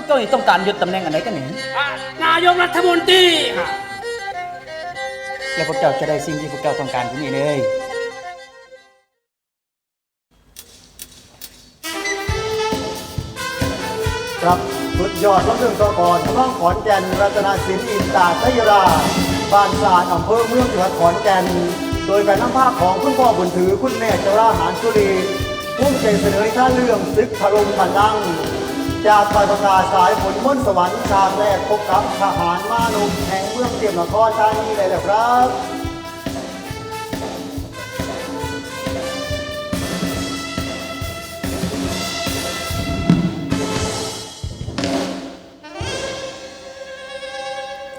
วกเจ้านี่ต้องการยึดตำแหน่งอะไรกันนี่อะนายกรัฐมนตรีค่ะแล้วพวกเจ้าจะได้สิ่งที่พวกเจ้าต้องการที่นี่เลยครับสุดยอดของเรื่องตัวก่อนข้องขอนแก่นรัตนศิลป์อินตาทยราชบ้านสาดอำเภอเมืองจังหวัดขอนแก่น โดยแฟนน้ำภาคของคุณพ่อบุญถือคุณแม่เจาราหารสุรีพุ่มใจเสนอท่าเรื่องซึกพลุงบันลังก์ จากปลายประกาศสายฝนม้นสวรรค์ฉากแรกพบกับทหารมานุมแห่งเมืองเตรียมนครธานีเลยแหละครับ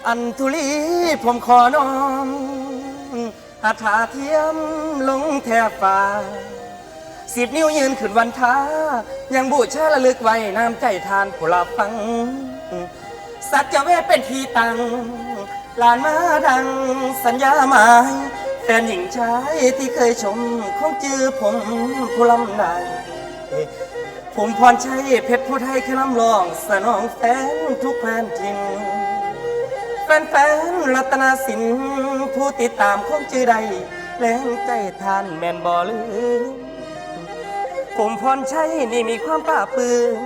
อันทุลีผมขอน้อมหัตถาเทียมลงแทบฟ้า สิบนิ้วยืนขึ้นวันท้า ยังบูชาระลึกไว้น้ำใจทานผู้รับฟัง สัจเวทเป็นทีตังลานมาดังสัญญาหมายแฟนหญิงชายที่เคยชมคงจือผมผู้ลำนายผมพรชัยเพชรผู้ไทยคือลำลอง สนองแฟนทุกแผ่นทินแฟนๆรัตนาสินผู้ติดตามคงจือใดแรงใจทานแม่นบ่ลืม ผมพรชัยนี่มีความป้าปื้ม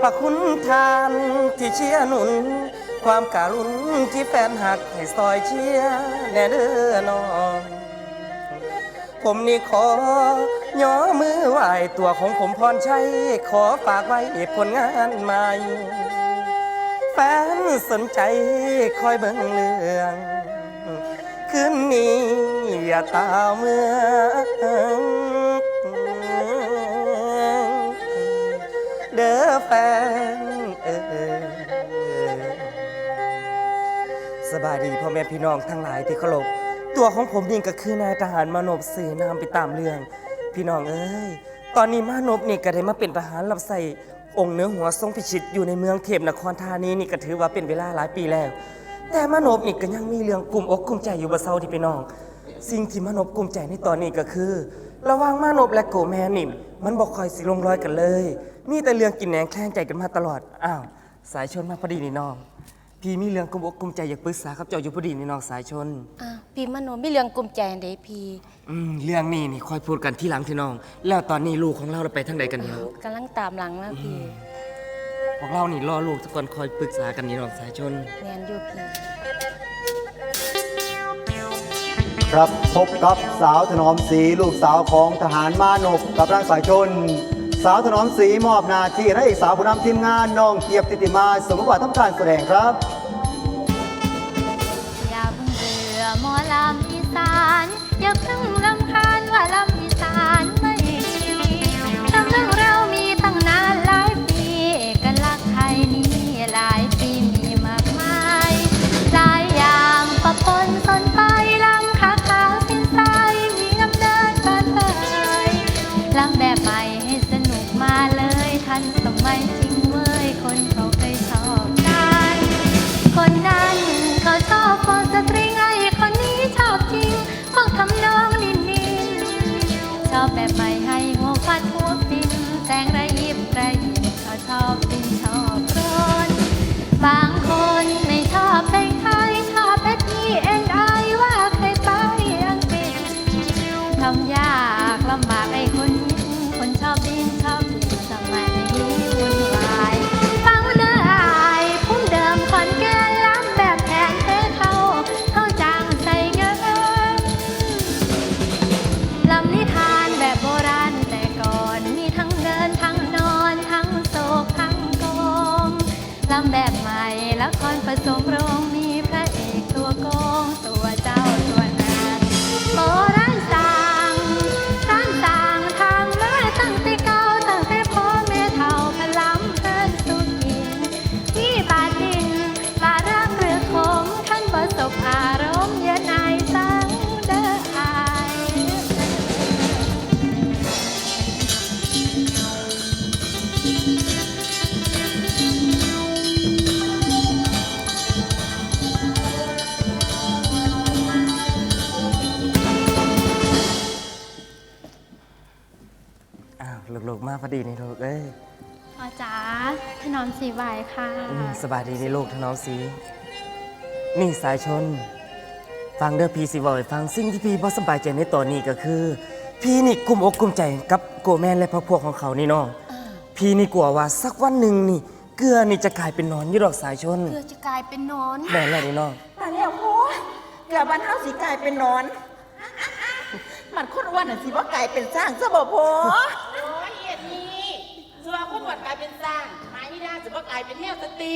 พระคุณทานที่เชียร์หนุน ความการุณที่แฟนหักให้ซอยเชียร์แน่เด้อน้องผมนี่ขอย่อมือไหวตัวของผมพรชัย ขอฝากไว้ผลงานใหม่ แฟนสนใจคอยเบิ่งเรื่องคืนนี้อย่าตาเมื่อ เด้อแฟนเออสบายดีพ่อแม่พี่น้องทั้งหลายที่เคารพตัวของผมนี่ก็คือนายทหารมานพสื่อนามไปตามเรื่อง พี่น้องเอ้ย ตอนนี้มานพนี่ก็ได้มาเป็นทหารรับใส่องค์เนื้อหัวทรงพิชิตอยู่ในเมืองเทพนครธานีนี่ก็ถือว่าเป็นเวลาหลายปีแล้ว แต่มานพนี่ก็ยังมีเรื่องกลุ่มอกกลุ่มใจอยู่บ่เซาที่พี่น้อง สิ่งที่มานพกลุ่มใจในตอนนี้ก็คือ ระหว่างมานพและโกแมนนี่มันบอกคอยสิลงรอยกันเลย มีแต่เรื่องกินแหนงแข่งใจกันมาตลอด อ้าว สายชนมาพอดีนี่น้อง พี่มีเรื่องกลุ่มอกกลุ่มใจอยากปรึกษาครับเจ้าอยู่พอดีนี่น้องสายชน อะพี่มโนมีเรื่องกลุ้มใจอันใดพี่อืมเรื่องนี้นี่คอยพูดกันที่หลังที่น้อง แล้วตอนนี้ลูกของเราเราไปทางใดกันเนี่ยกำลังตามหลังมาพี่พวกเรานี่รอลูกทุกคนคอยปรึกษากันนี่น้องสายชน แมนอยู่พี่ ครับพบกับสาวถนอมศรีลูกสาวของทหารมานพกับร่างสายชน สาวถนอมศรีมอบหนาที่ให้สาวผู้นำทีมงานน้องเกียบติติมาสมบัติทำการแสดงครับอย่าเพิ่งเบื่อหมอลำอีสานอย่าเพิ่ง ดีนี่ลูกเอ้ยขพ่อจ๋าถนอมสีไหวค่ะ อืมสบายดีในโลกทน้องสี นี่สายชน ฟังเด้อพี่สิบอกให้ฟังสิ่งที่พี่บ่สบายใจในตอนนี้ก็คือ พี่นี่กลุ้มอกกลุ้มใจกับโกแมนและพรรคพวกของเขานี่น้อง พี่นี่กลัวว่าสักวันหนึ่งนี่ เกลือนี่จะกลายเป็นหนอนอยี่ดอกสายชนเพื่อจะกลายเป็นหนอนแม่นแล้วนี่น้อง ตายแล้วโอ้เกือบบ้านเฮาสิกลายเป็นหนอน มันคนอ้วนน่ะสิบ่กลายเป็นสร้างซะบ่พอ โอ้ยเอ็ดนี่สัวคนหวัดกลาย เป็นสร้างไม้นี่ได้จะว่ากลายเป็นเทพสตรี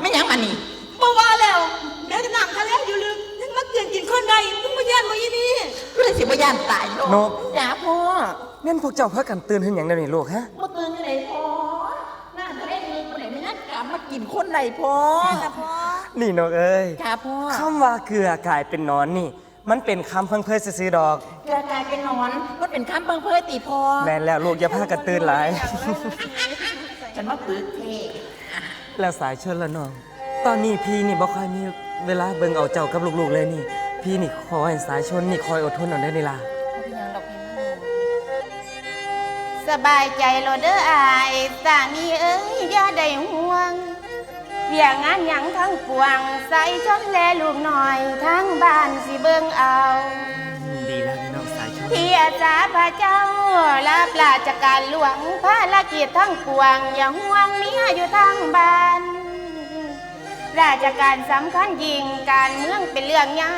ไม่หยังมันนี่บ่ว่าแล้วเดี๋ยวจะนำทะเลอยู่ลึกยังมาเกินกินคนใดมึงมาย่านมาอีนี่เพื่อนสิบ่ย่านตายโลนก จ้าพ่อแม่นพวกเจ้าพากันตื่นขึ้นอย่างเดียวนี่ลูกฮะ บ่ตื่นจังไดพ่อน่าจะได้มีคนไหนไม่น่ากลับมากินคนใดพ่อนะพ่อนี่นกเอ้ย จ้าพ่อ คำว่าเกลือกลายเป็นหนอนนี่ มันเป็นคำเพิ่งเพยซื้อๆดอกเกือบกลายเป็นหนอนมันเป็นคำเบิ่งเพื่อตีพ่อแม่นแล้วลูกอย่าพากันตื่นหลาย ฉันว่าปึกเท่แล้วสายชนละน้อง ตอนนี้พี่นี่บ่ค่อยมีเวลาเบิ่งเอาเจ้ากับลูกๆเลยนี่ พี่นี่คอยสายชนนี่คอยอดทนเอาได้นี่ล่ะเขาเป็นหยังดอกพี่มโนสบายใจโลเด้ออายสามีเอ้ยอย่าได้ห่วง เวียงงานหยังทั้งปวง ใส่ชนแลลูกหน่อย ทั้งบ้านสิเบิ่งเอา ดีแล้วนี่น้องสายชนพี่อาจารย์พระเจ้าลาปราชการหลวงภารกิจทั้งปวง อย่าห่วงเมียอยู่ทางบ้าน ราชการสำคัญยิ่งการเมืองเป็นเรื่องใหญ่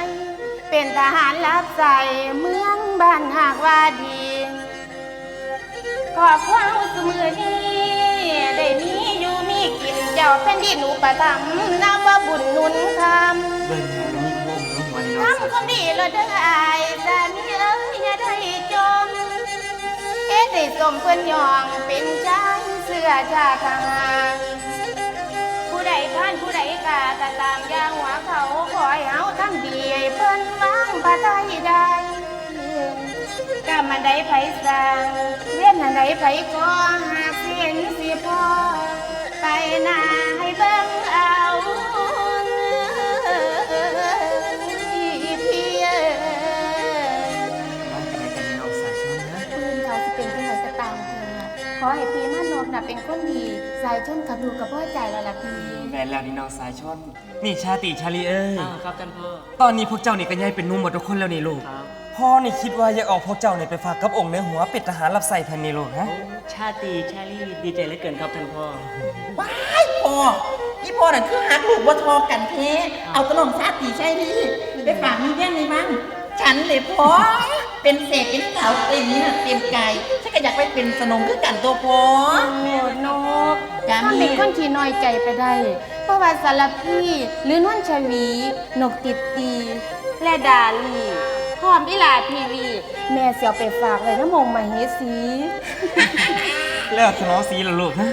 เป็นทหารรับใส่เมืองบ้านหากว่าดีขอความสมือนี้ได้มีอยู่มี กินเจ้าแผ่นดินอุปถัมภ์นับว่าบุญหนุนคำเบิ่งแม่นี่โค้งน้องหัวนี่น้องสายทำชความนดีเราได้อายสามีเอ้ยอย่าได้จมเฮ็ดให้สมเพิ่นยองเป็นชายเสื้อชาทหารผู้ใดท่านผู้ใดกาก็ตามอย่างหัวเขาขอให้เฮาทั้งดีให้เพิ่นวางพระทัยได้กรรมอันใดไผสร้างเว้นอันใดไผก่อหากสิเห็นสิพอไป หน้าให้เบิ่งเอาพี่เอ้ยว่าจะได้กันนี่น้องสายชนนะปืนเขาจะเป็นที่ไหนก็ตามเธอขอให้พี่มโนน่ะเป็นคนดีสายชนกับดูกับพ่อใจแล้วล่ะพี่แม่นแล้วนี่น้องสายชนนี่ชาติชาลีเอ้ยอ้าวครับท่านพ่อตอนนี้พวกเจ้านี่ก็ย้ายเป็นหนุ่มหมดทุกคนแล้วนี่ลูกครับ พ่อนี่คิดว่าอยากเอาพวกเจ้านี่ไปฝากกับองค์ในหัวเป็ดทหารรับใส่แผ่นนี่ลูกฮะโอ้ชาติชาลีดีใจเหลือเกินครับท่านพ่อ ว้ายพ่ออีพ่อน่ะคือหักลูกบ่ทอกันแท้เอาตะนองชาติใช่ดิไปฝากมีเรื่องในบ้างฉันเลยพ่อเป็นเศษเป็นสาวเต็มนี่น่ะเต็มกายฉันก็อยากไปเป็นสนมคือกันตัวพ่อโหดนกจ้าถ้ามีเป็นคนที่น้อยใจไปได้ เพราะว่าสารพีหรือนวลชวี นกติดตี และดาลี พร้อมอิลาพีวี แม่เสียวไปฝากเลยน้ำมงมาเฮสีแล้วทะเลาะสีละลูกฮะ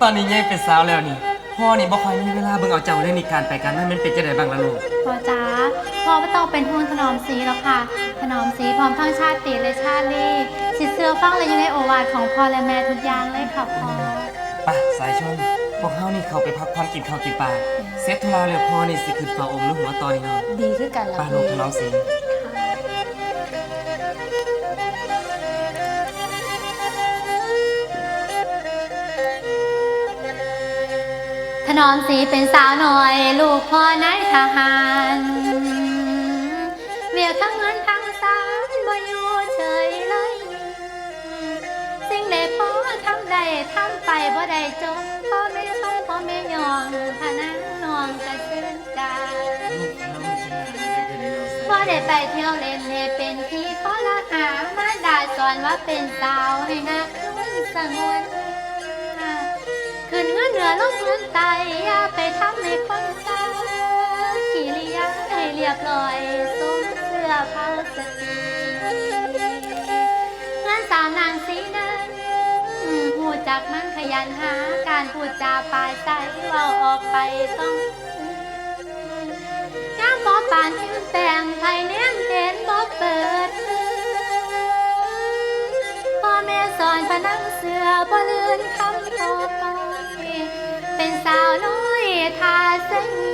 ตอนนี้ย้ายเป็นสาวแล้วนี่ พ่อนี่บ่ค่อยมีเวลาเบิ่งเอาเจ้าเลยนี่การไปการมามันเป็นจังไดบ้างล่ะลูก พ่อจ๋าพ่อไม่ต้องเป็นห่วงถนอมสีแล้วค่ะ ถนอมสีพร้อมทั้งชาติและชาติลีสิเสื้อฟังเลยอยู่ในโอวาทของพ่อและแม่ทุกอย่างเลยค่ะพ่อไปสายชนพวกเฮานี่เข้าไปพักผ่อนกินข้าวกินปลาเสร็จธุระแล้วพ่อนี่สิขึ้นฟ้าอมลูกหัวตอนนี้เนาะดีขึ้นกันล่ะป้าลูกพี่ทะเลาะสี นอมสีเป็นสาวหน่อย ลูกพ่อนายทหารเวียกทั้งเงินทั้งสารบ่อยู่เฉยเลย สิ่งใดพ่อทำได้ทำไปบ่ได้จงพ่อไม่ชมพ่อไม่ยองพนังนองกระชื่นใจลูกพ่อได้ไปเที่ยวเล่นให้เป็นพี่ขอละหามาได้สอนว่าเป็นสาวให้นักนุ่นสงวน ขึ้นเงินเหนือลงเงินไตอย่าไปทำให้คนเศร้ากิริยาให้เรียบร้อยสมเสื้อผ้าสตรีงานสาวนางสีนั้นหูจักมันขยันหาการพูดจาปลายใสเว่าออกไปต้องน้ำบ่ปานยืนแต่งไผเลี้ยงเห็นบ่เปิดพ่อแม่สอนพนังเสือบ่ลื่นคำต่อไป เป็นสาวน้อยทาเสีพ่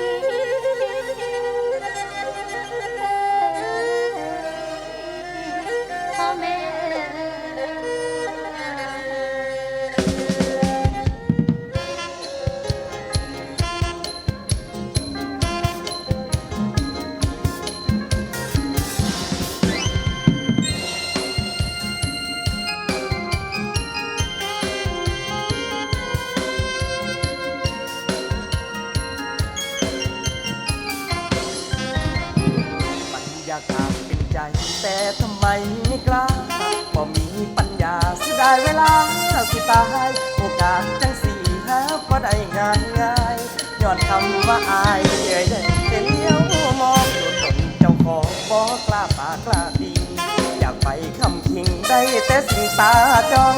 สิ่งตาจ้อง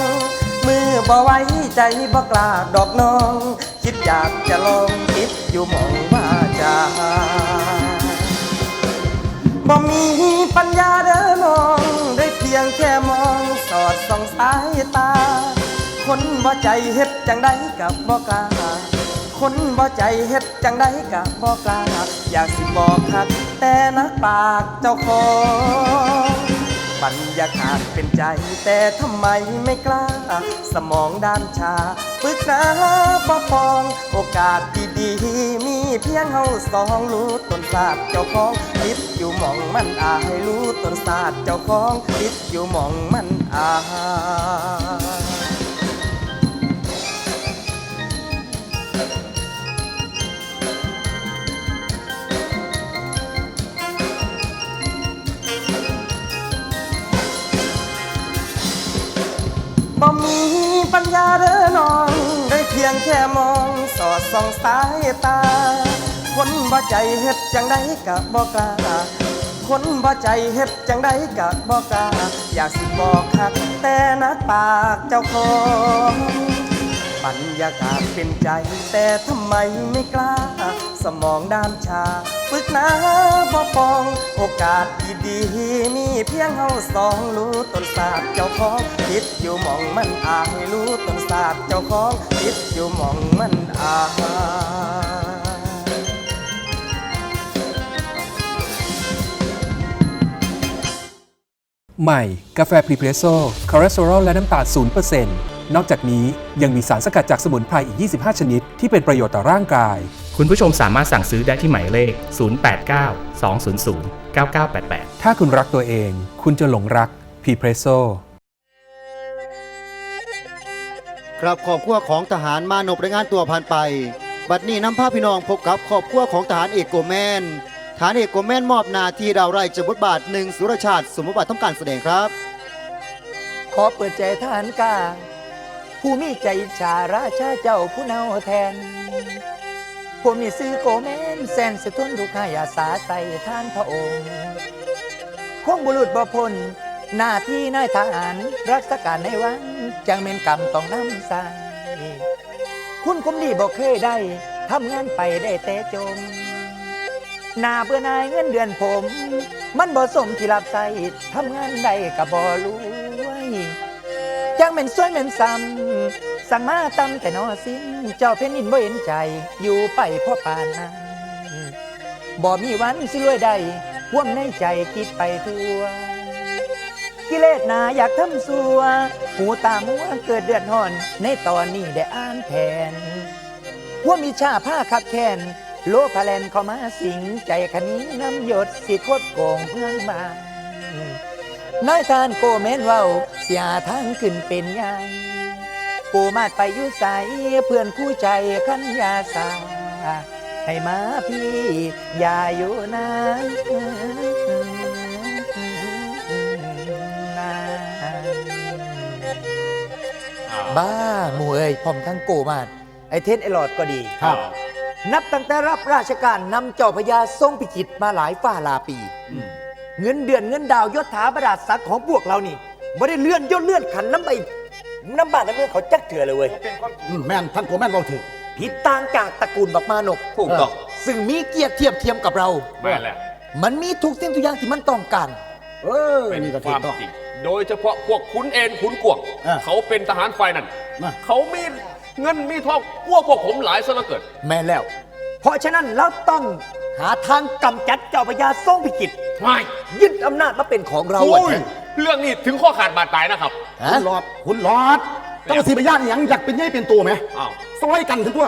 มือบ่ไว้ใจบ่กล้าดอกน้อง คิดอยากจะลองคิดอยู่มองว่าจาบ่มีปัญญาเด้อน้อง ได้เพียงแค่มองสอดส่องสายตา คนบ่ใจเฮ็ดจังใดกับบ่กล้าคนบ่ใจเฮ็ดจังใดกับบ่กล้าอยากสิบอกคักแต่นักปากเจ้าของ บรรยากาศเป็นใจ แต่ทำไมไม่กล้า สมองด้านชาปึกหนาปอปอง โอกาสดีๆมีเพียงเฮาสองรู้ตนศาสตร์เจ้าของคิดอยู่มองมันอายรู้ตนศาสตร์เจ้าของคิดอยู่มองมันอา มีปัญญาเด้อน้อง ได้เพียงแค่มองสอดส่องสายตา คนบ่ใจเฮ็ดจังได้กะบ่กล้าคนบ่ใจเฮ็ดจังได้กะบ่กล้าอยากสิบอกคักแต่นักปากเจ้าของ รรยากาศเป็นใจ แต่ทำไมไม่กล้า สมองด้านชาปึกหนาบ่ฟอง โอกาสดีๆมีเพียงเฮาสองรู้ตนศาสตร์เจ้าของคิดอยู่มองมันอายรู้ตนศาสตร์เจ้าของคิดอยู่มองมันอายใหม่ กาแฟพรีเพรสโซ่คอเลสเตอรอลและน้ำตาล0%น นอกจากนี้ยังมีสารสกัดจากสมุนไพรอีก 25 ชนิด ที่เป็นประโยชน์ต่อร่างกาย คุณผู้ชมสามารถสั่งซื้อได้ที่หมายเลข 089 200 9988 ถ้าคุณรักตัวเอง คุณจะหลงรักพรีเพรสโซ่ครับครอบครัวของทหารมานพรายงานตัวผ่านไป บัดนี้นำภาพพี่น้องพบกับครอบครัวของทหารเอกโกแมนทหารเอกโกแมนมอบหนาที่ดาวไร่จะบทบาทหนึ่งสุรชาติ สมบัติต้องการแสดงครับ ขอเปิดใจทหารกลาง ผู้มีใจอิจฉาราชาเจ้าผู้เนาแทน ผมมีซื้อโกแมนแสนสะทุนทุกขายาสาใส่ท่านพระองค์คงบุรุษบ่พลหน้าที่นายทหารรักษาการในวังจังเมนกรรมต้องนำใส่คุณคมดีบอกเคยได้ทำงานไปได้แต่จมหน้าเบื่อนายเงินเดือนผม มันบ่สมที่รับใส่ทำงานได้กับบ่รวย จังเป็นสวยเป็นซ้ำสั่งมาตำแต่นอสิ้น เจ้าเพนนินบ่เห็นใจ อยู่ไปพ่อปานนั้นบ่มีวันสิรวยได้ห่วมในใจคิดไปทั่ว กิเลสนาอยากทำสัว หูตามัวเกิดเดือดร้อน ในตอนนี้ได้อ่านแผนว่ามีชาผ้าขับแค้นโลพาแลนเข้ามาสิงใจคันนี้น้ำหยดสิโคตรโกงเพื่องบาน น้อยทานโกเมนเว้าเสียทางขึ้นเป็นใหญ่ปูมาดไปอยุใสเพื่อนคู่ใจขันยาสา ให้มาพี่อย่าอยู่นานบ้าหมูเอ้ยพร้อมทั้งโกมาดไอเทนไอหลอดก็ดีครับ นับตั้งแต่รับราชการนำเจ้าพญาทรงพิจิตรมาหลายฝ่าลาปี เงินเดือนเงินดาวยศถาบรรดาศักดิ์ของพวกเรานี่ไม่ได้เลื่อนยศเลื่อนขันน้ำไปน้ำบ้านน้ำเมืองเขาจักเถื่อเลยเว้ยอืมแม่นท่านโกแม่นเราถือผิดต่างจากตระกูลบักมานกถูกต้อง ซึ่งมีเกียรติเทียบเทียมกับเรา แม่นแหละมันมีทุกสิ่งทุกอย่างที่มันต้องการ เออเป็นนี่ก็คถูวากมต้อง จริง โดยเฉพาะพวกขุนเอ็นขุนกวงเออเขาเป็นทหารฝ่ายนั้น มา เขามีเงินมีทองพวกพวกผมหลายซะเหลือเกิน แม่นแล้ว เพราะฉะนั้นเราต้อง หาทางกำจัดเจ้าพญาทรงพิจิตรไม่ยึดอำนาจมาเป็นของเราโอ้ยอะเรื่องนี้ถึงข้อขาดบาดตายนะครับ ฮะคุณหลอดคุณหลอดต้องสีไปย่านอหย่างอยากเป็นใหญ่เป็นตัวไหมอ้าว ซอยกันถึงตัว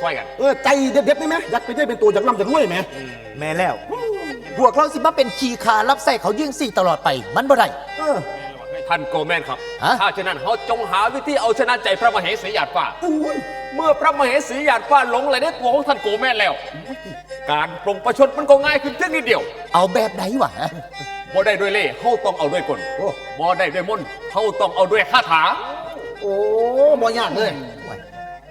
ช่วยกัน เออใจเด็ดๆได้ไหมอยากเป็นใหญ่เป็นตัวอยากร่ำอยากรวยไหมแม่แล้ว พวกเราสิมาเป็นขี่ขารับใส่เขายิ่งสี่ตลอดไป มันบ่ได้เออ ท่านโกแมนครับ ฮะ ถ้าฉะนั้นเขาจงหาวิธีเอาชนะใจพระมเหสีหยาดฟ้าเมื่อพระมเหสีหยาดฟ้าหลงไหลในตัวของท่านโกแมนแล้ว การปรงประชดมันก็ง่ายขึ้นเพียงนิดเดียว เอาแบบไหนวะ บ่ได้ด้วยเล่ห์เขาต้องเอาด้วยกลบ่ได้ด้วยมนต์เขาต้องเอาด้วยคาถา โอ้บ่ยากเลย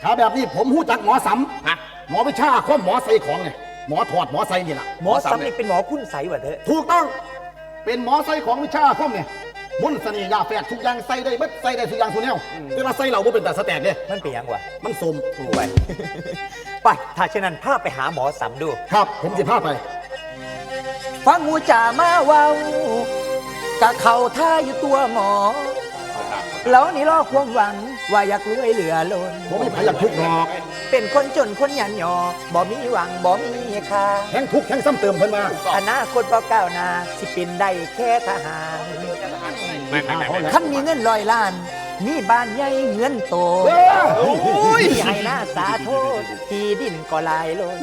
ถ้าแบบนี้ผมหู้จักหมอสฮะำหมอวิชาข้อมหมอใส่ของไงหมอถอดหมอใส่นี่ล่ะหมอซ้ำนี่เป็นหมอคุณใสวะเถอะ ถูกต้อง เป็นหมอใส่ของวิชาข้อมเนี่ย มนต์เสน่ห์ยาแฝดทุกอย่างใส่ได้เบิดใส่ได้ทุกอย่างทุกแนวแต่ว่าใส่เราบ่เป็นแต่สแตกเนี่ยมันเป็นหยังวะมันสมไป ไป ถ้าเช่นนั้นพาไปหาหมอสำดู ครับ ผมจะพาไป ฟังหมูจ่ามาเว้ากะเขาท่าอยู่ตัวหมอ แล้วนี่รอความหวังว่าอยากรวยเหลือล้นผมไม่ไผอยากทุกข์หรอกเป็นคนจนคนหยันหยอบ่มีหวังบ่มีค่าแห้งทุกข์แห้งซ้ำเติมเพิ่นมาอนาคตบ่ก้าวหน้าสิเป็นได้แค่ทหาร แม่นแม่นแม่นแม่นท่านมีเงินร้อยล้าน มีบ้านใหญ่เงินโตเอ้อโอ้ยให้หน้าสาโทษที่ดินก็ลายลน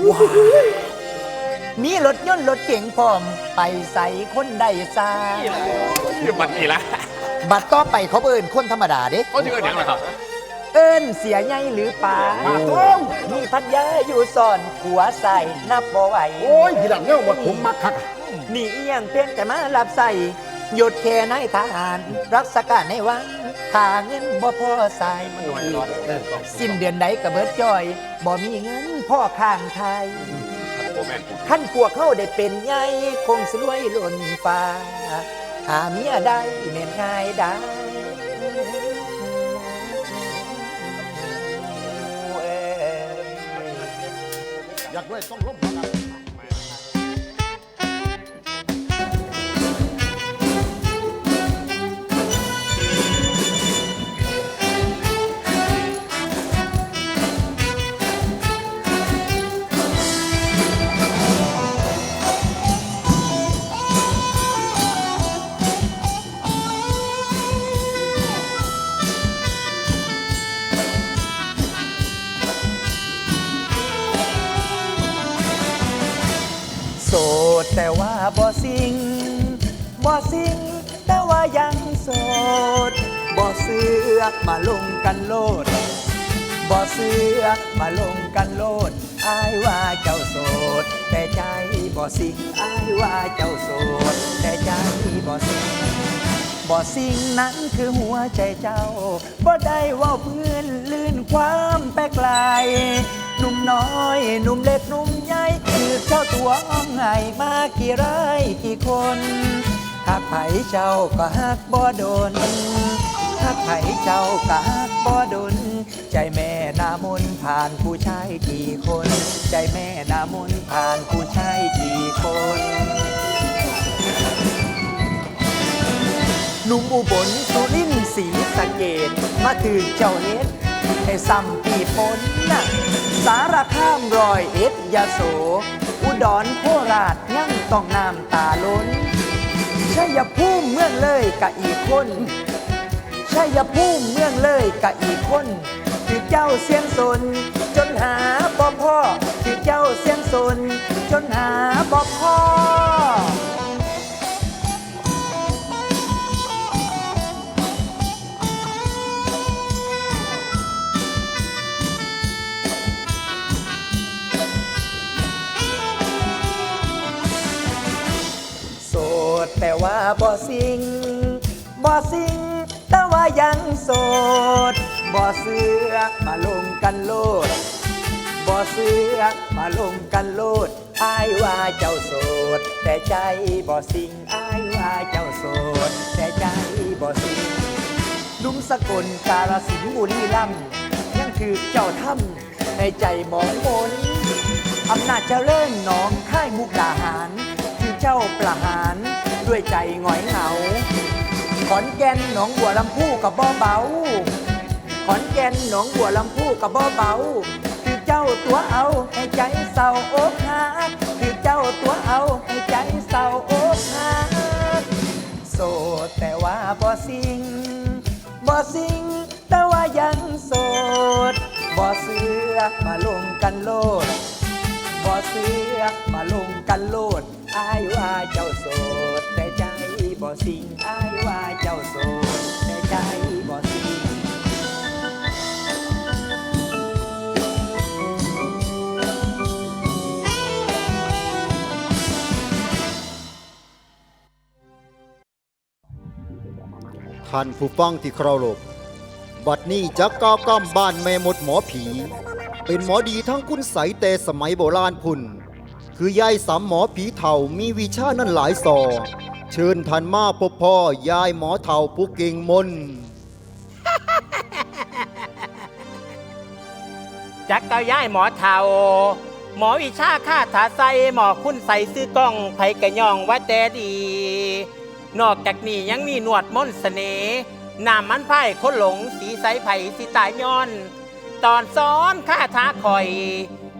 มีรถยนต์รถเก๋งพร้อม ไปใส่คนได้ซาบัดนี้ละบัตรต่อไปเขาเอิ้นคนธรรมดาเด้เขาจะเกิดอย่างไรครับ เอิ้นเสียใหญ่หรือป่ามีพัดยาอยู่ซ่อนหัวใส่นับบ่ไหวโอ้ยทีหลังเนี่ยหมดผมมักคักนี่เอียงเพียงแต่มารับใส่ หยุดแค่นายทหาร รักษาการในวังค่าเงินบ่พอใส่สิ้นเดือนใดก็เบิดจ่อย บ่มีเงินพ่อข้างไทยขั้นพวกเขาได้เป็นใหญ่คงสรวยล้นฟ้า หาเมียได้แม่นง่ายได้อยากด้วยต้องร่ม สิงแต่ว่ายังโสดบ่เสือกมาลงกันโลดบ่เสือกมาลงกันโลดอายว่าเจ้าโสด แต่ใจบ่สิงอายว่าเจ้าโสด แต่ใจบ่สิงบ่สิ่งนั้นคือหัวใจเจ้าบ่ได้ว่าเพื่อนลื่นความแปลกลายหนุ่มน้อยหนุ่มเล็กหนุ่มใหญ่คือเจ้าตัวอ้องไงมากี่ไรายกี่คน หากไผเจ้าก็หักบ่โดนหากไผเจ้าก็หักบ่โดน ใจแม่นามนผ่านผู้ชายกี่คน ใจแม่นามนผ่านผู้ชายกี่คนหนุ่มอุบลสุรินทร์ศรีสะเกดมาถือเจ้าเฮ็ดให้ซ้ำปีปนนะสารคามรอยเอ็ดยาโส อุดรโคราชยังต้องน้ำตาล้น ชัยภูมิเมืองเลยกะอีกคนชัยภูมิเมืองเลยกะอีกคนคือเจ้าเสียงสน จนหาบ่พ่อคือเจ้าเสียงสน จนหาบ่พ่อ แต่ว่าบ่สิงบ่สิงแต่ว่ายังโสดบ่เสือมาลงกันโลดบ่เสือมาลงกันโลดอายว่าเจ้าโสด แต่ใจบ่สิงอายว่าเจ้าโสด แต่ใจบ่สิงหนุ่มสกลกาลสินธุ์บุรีรัมยังคือเจ้าถ้ำในใจหมองมนอำนาจเจริญหนองค่ายมุกดาหาร คือเจ้าประหาร ด้วยใจหงอยเหงา ขอนแก่นหนองบัวลำพูกับบ่อเบา ขอนแก่นหนองบัวลำพูกับบ่อเบา คือเจ้าตัวเอาให้ใจเศร้าอกหักคือเจ้าตัวเอาให้ใจเศร้าอกหักโสดแต่ว่าบ่สิงบ่สิงแต่ว่ายังโสดบ่เสือมาลงกันโลด บ่เสือกมาลงกันโลดอายว่าเจ้าโสด แต่ใจบ่สิงอายว่าเจ้าโสด แต่ใจบ่สิงท่านผู้ฟังที่เคารพบัดนี้จะก้าวก้ามบ้านแม่มดหมอผี เป็นหมอดีทั้งคุณใสแต่สมัยโบราณพุ่น คือยายสามหมอผีเถ่ามีวิชานั่นหลายซอเชิญท่านมาพบพ่อยายหมอเถ่าผู้เก่งมนจักเกาย้ายหมอเทาหมอวิชาค่าถาใสหมอคุณใสซื้อกล้องไผกระย่องว่าแต่ดี นอกจากนี้ยังมีหนวดมนต์เสน่ห์น้ำมันไพ่คนหลงสีใสไผ่สีตายย้อน ตอนซ้อนค่าท้าคอย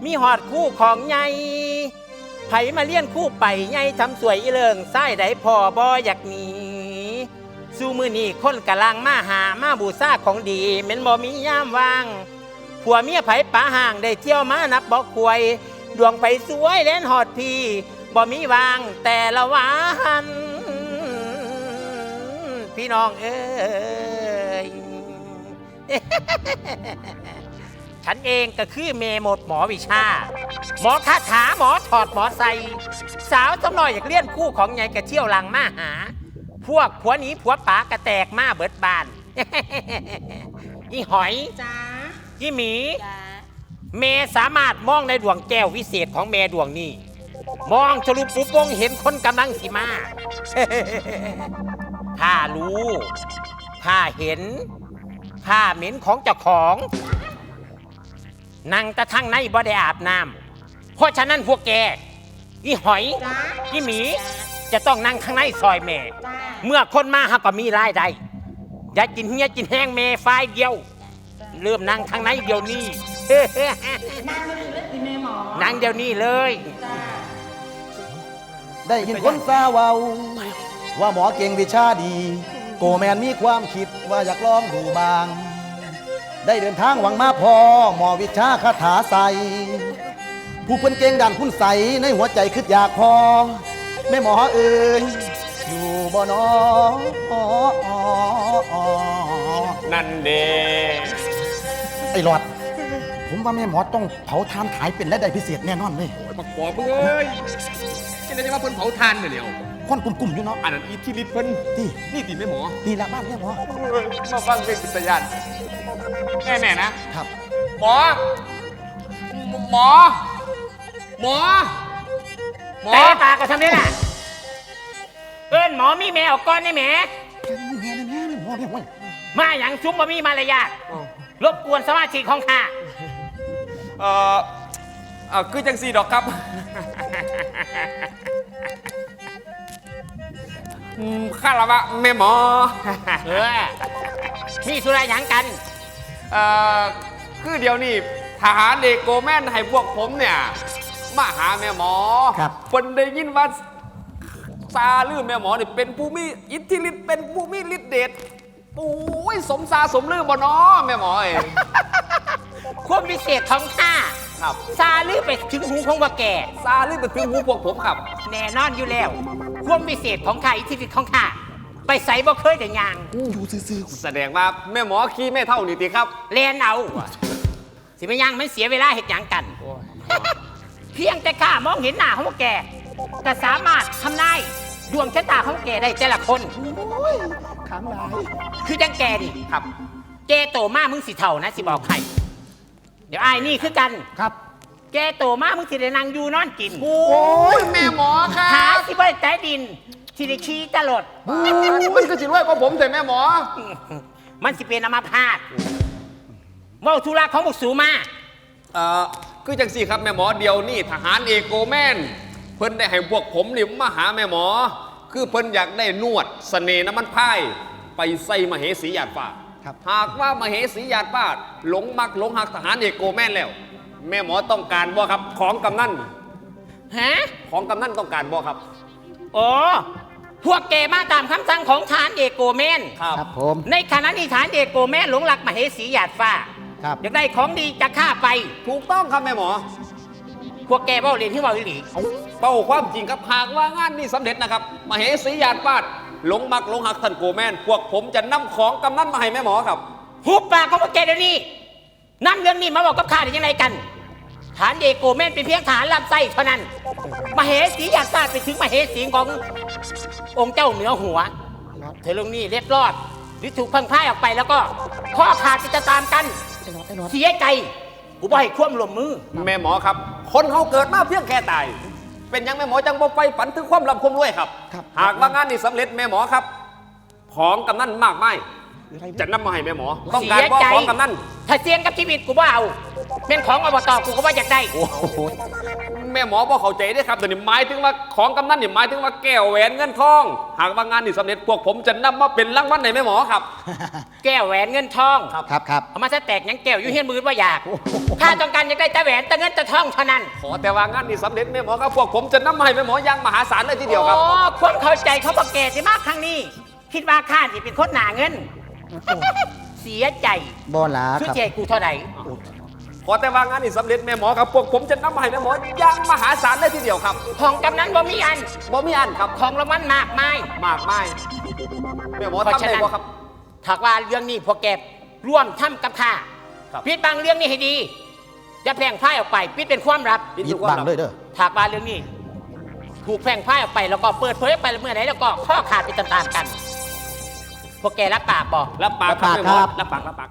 มีหอดคู่ของไงไผมาเลี้ยนคู่ไปไงทำสวยอีเลิงไส้ไดพอบออยากหนีสู้มือนี่คนกะลังมาหามาบูซาของดีแม่นบ่มีย่ามว่าง ผัวเมียไผป่าห่างได้เที่ยวมานับบอกควยดวงไปสวยเล่นหอดพีบ่มีวางแต่ละวันพี่น้องเอ้ย ฉันเองก็คือเมหมดหมอวิชา หมอคาถาหมอถอดหมอใส่สาวสำน้อยอยากเลี้ยนคู่ของไงกระเที่ยวหลังมาหา พวกผัวหนีผัวป๋ากระแตกมาเบิดบาน อีหอยจ้ายี่หมีเมสามารถมองในดวงแก้ววิเศษของเมดวงนี้ มองทะลุปุ๊บวงเห็นคนกำลังสิมา ถ้ารู้ ถ้าเห็น ถ้าเหม็นของเจ้าของ นั่งแต่ทั้งในบ่ได้อาบน้ำเพราะฉะนั้นพวกแกอีหอยอีหมี จะต้องนั่งข้างในซอยแม่เมื่อคนมาหาก็มีรายได้อย่ากินเฮียกินแห้งเมไฟเดียว เริ่มนั่งทางไหนเดี๋ยวนี้ นั่งไม่ได้เลยสิแม่หมอนั่งเดี๋ยวนี้เลยได้ยินคนซาเวาว่าหมอเก่งวิชาดี โกแมนมีความคิดว่าอยากลองดูบาง ได้เดินทางหวังมาพอหมอวิชาคาถาใส ผู้เพิ่นเก่งด่านคุณใสในหัวใจคิดอยากพอแม่หมอเอ่ยอยู่บ่นอนั่นเด้ไอ้หลอด ผมว่าแม่หมอต้องเผาทานขายเป็นและได้พิเศษแน่นอนเลยบักปอบมึงเอ้ยจะได้ว่าเพิ่นเผาทานเนี่ยเดียวควันกลุ่มๆอยู่เนาะอันนั้นอีที่ลิตเพิ่นที่นี่ตีแม่หมอนี่ละบ้านแม่หมอมาฟังเพลงปิตยาน แม่แม่นะ ครับ หมอ หมอ หมอ หมอ แต่ปากก็ทำได้น่ะเอิ้นหมอมีแมวก่อนนี่แหมหมอแม่หมอมาอย่างซุ้มบ่มีมารยาทรบกวนสมาชิกของข้าเอ่อเอ่อคือจังสีดอกครับอืมข้าละวะแม่หมอ เออมีสุราหยังกัน เอ่อคือเดี๋ยวนี้ทหารเด็กโกแมนให้พวกผมเนี่ย มาหาแม่หมอครับ เพิ่นได้ยินว่าซาลือแม่หมอนี่เป็นผู้มีอิทธิฤทธิ์เป็นผู้มีฤทธิ์เดชโอ้ยสมซาสมลือบ่น้อแม่หมอเองความพิเศษของข้าครับซาลือไปถึงหูของว่าแก ซาลือไปถึงหูพวกผมครับ แน่นอนอยู่แล้ว ความพิเศษของข้าอิทธิฤทธิ์ของข้า ไปใส่บ่เคยแต่ยางแสดงว่าแม่หมอขี้แม่เท่านี่ติครับ เรียนเอา สิไม่ยังมันเสียเวลาเหตุหยังกัน เพียงแต่ข้ามองเห็นหน้าของพวกแกก็สามารถทำนายดวงชะตาของแกได้แต่ละคนขังหลายคือจังแกดิครับ แกโตมากมึงสิเท่านะสิบอกใครเดี๋ยวไอ้ายนี่คือกัน ครับ แกโตมากมึงสิได้นั่งอยู่นอนกิน โอ้ยแม่หมอครัหาบสิบ่ได้ใต้ดิน สิได้ขี้ตลอดมันก็สิรวยกว่าผมแต่แม่หมอ มันสิเป็นอัมาพาตเว่าธุระของบุกสูมา เอ่อคือจังสี่ครับแม่หมอเดียวนี่ทหารเอกโกแมนเพิ่นได้ให้พวกผมนี่มาหาแม่หมอ คือเพิ่นอยากได้นวดเสน่ห์น้ำมันพายไปใส่มเหสีหยาดฟ้าครับ หากว่ามเหสีหยาดฟ้าหลงมักหลงหักทหารเอกโกแมนแล้ว แม่หมอต้องการบ่ครับของกำนันฮะ ของกำนันต้องการบ่ครับ โอ้ พวกแกมาตามคำสั่งของฐานเอกโกเมน ครับครับผมในขณะนี้ฐานเอกโกแมนหลงหลักมเหสีหยาดฟ้า ครับอยากได้ของดีจะฆ่าไป ถูกต้องครับแม่หมอ พวกแกเบ้าเรียนที่เบ้าอีหลีเป้าความจริงครับหากว่างานนี้สำเร็จนะครับมเหสีหยาดฟาดหลงมักหลงหักท่านโกแมน พวกผมจะนำของกำนันมาให้แม่หมอครับ หุบปากของพวกแกเดี๋ยวนี้นำเรื่องนี้มาบอกกับข้าได้ยังไงกัน ฐานเอกโกแมนเป็นเพียงฐานลำไส้เท่านั้น มเหสีหยาดฟ้าไปถึงมเหสีของ องค์เจ้าเหนือหัว เธอลงนี่เรียบรอดหรือถูกพังพ่ายออกไปแล้วก็ ข้อขาดจะตามกันเสียใจกูบ่ให้ความร่วมมือ แม่หมอครับ คนเขาเกิดมาเพียงแค่ตาย เป็นหยังแม่หมอจังบ่ไฟฝันถึงความร่ำความรวยครับ หากว่างานนี้สำเร็จแม่หมอครับ ของกำนันมากไม่จะนำมาให้แม่หมอ ต้องการเสียว่าใจของกำนันถ้าเสี่ยงกับชีวิตกูบ่เอาเป็นของอบตกูก็ว่าอยากได้ แม่หมอบอกเข้าใจได้อครับแต่นี่หมายถึงว่าของกำนันนี่หมายถึงว่าแก้วแหวนเงินทอง หากว่างานนี้สำเร็จพวกผมจะนำมาเป็นรางวัลให้แม่หมอครับ แก้วแหวนเงินทองครับครับเอามาซะแตกหยังแก้วอยู่เฮียนมือว่าอยาก ถ้าต้องการอยากได้แต่แหวนแต่เงินแต่ทองเท่านั้นขอแต่ว่างานนี้สำเร็จแม่หมอครับพวกผมจะนำมาให้แม่หมออย่างมหาศาลเลยทีเดียวครับ โอ้ความเข้าใจเขาบอกแก่ที่มากครั้งนี้ คิดว่าข้าสิเป็นคนหนาเงิน เสียใจบ่หลาชื่อครับ เจกูเท่าไหร่ ขอแต่ว่างานนี้สำเร็จแม่หมอครับพวกผมจะนำมาให้แม่หมออย่างมหาศาลเลยทีเดียวครับของกำนั้นบ่มีอัน บ่มีอันครับของรางวัลมากมายมากไม่แม่หมอเพราะทำฉะได้นั้นบ่ครับ ถากว่าเรื่องนี้พวกแกร่วมทำกับข้าครับ ปิดบังเรื่องนี้ให้ดีอย่าแพร่งพร่ายออกไปปิดเป็นความลับปิดยิทุดกควาบัมงลับเลยเด้อ ถากว่าเรื่องนี้ ถูกแพร่งพร่ายออกไปแล้วก็เปิดเผยออกไปเมื่อไหร่แล้วก็ข้อขาดไปตามๆกัน พวกแกรับปากบอก รับปากครับรับแม่หมอปากครับรับปากรับปากรับปาก